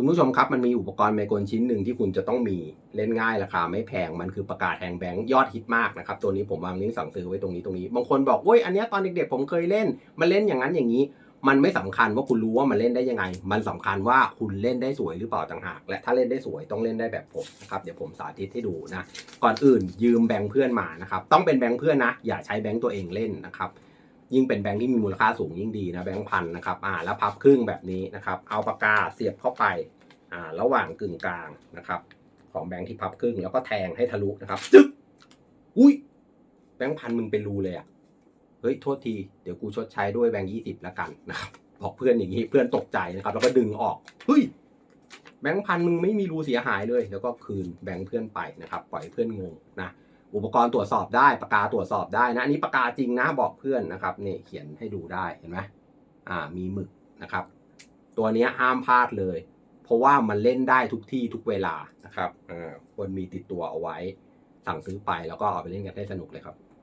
คุณผู้ชมครับมันมีอุปกรณ์ไมโครชิ้นหนึ่งที่คุณจะต้องมีเล่นง่ายราคาไม่แพงมันคือปากกาศแทงแบงค์ยอดฮิตมากนะครับตัวนี้ผมวางลิงก์สั่งซื้อไว้ตรงนี้ตรงนี้บางคนบอกเว้ยอันนี้ตอนเด็กๆผมเคยเล่น มันเล่นอย่างนั้นอย่างนี้ มันไม่สำคัญว่าคุณรู้ว่ามันเล่นได้ยังไง มันสำคัญว่าคุณเล่นได้สวยหรือเปล่าต่างหาก และถ้าเล่นได้สวยต้องเล่นได้แบบผมนะครับเดี๋ยวผมสาธิตให้ดูนะก่อนอื่นยืมแบงค์เพื่อนมานะครับต้องเป็นแบงค์เพื่อนนะอย่าใช้แบงค์ตัวเองเล่นนะครับ ยิ่งเป็นแบงค์ที่มีมูลค่าสูงยิ่งดีนะแบงค์พันนะครับอ่าแล้วพับครึ่งแบบนี้นะครับเอาปากกาเสียบเข้าไปอ่าระหว่างกึ่งกลางนะครับของแบงค์ที่พับครึ่งแล้วก็แทงให้ทะลุนะครับจึ๊กอุ้ยแบงค์พันมึงเป็นรูเลยอะเฮ้ยโทษทีเดี๋ยวกูชดใช้ด้วยแบงค์ยี่สิบละกันนะครับบอกเพื่อนอย่างนี้เพื่อนตกใจนะครับแล้วก็ดึงออกเฮ้ยแบงค์พันมึงไม่มีรูเสียหายเลย แล้วก็คืนแบงค์เพื่อนไปนะครับ ปล่อยเพื่อนงงนะ อุปกรณ์ตรวจสอบได้ปากกาตรวจสอบได้นะอันนี้ปากกาจริงนะบอกเพื่อนนะครับนี่เขียนให้ดูได้เห็นไหมอ่ามีหมึกนะครับ ตัวนี้ห้ามพลาดเลย เพราะว่ามันเล่นได้ทุกที่ทุกเวลานะครับอ่าควรมีติดตัวเอาไว้ สั่งซื้อไปแล้วก็เอาไปเล่นกันให้สนุกเลยครับ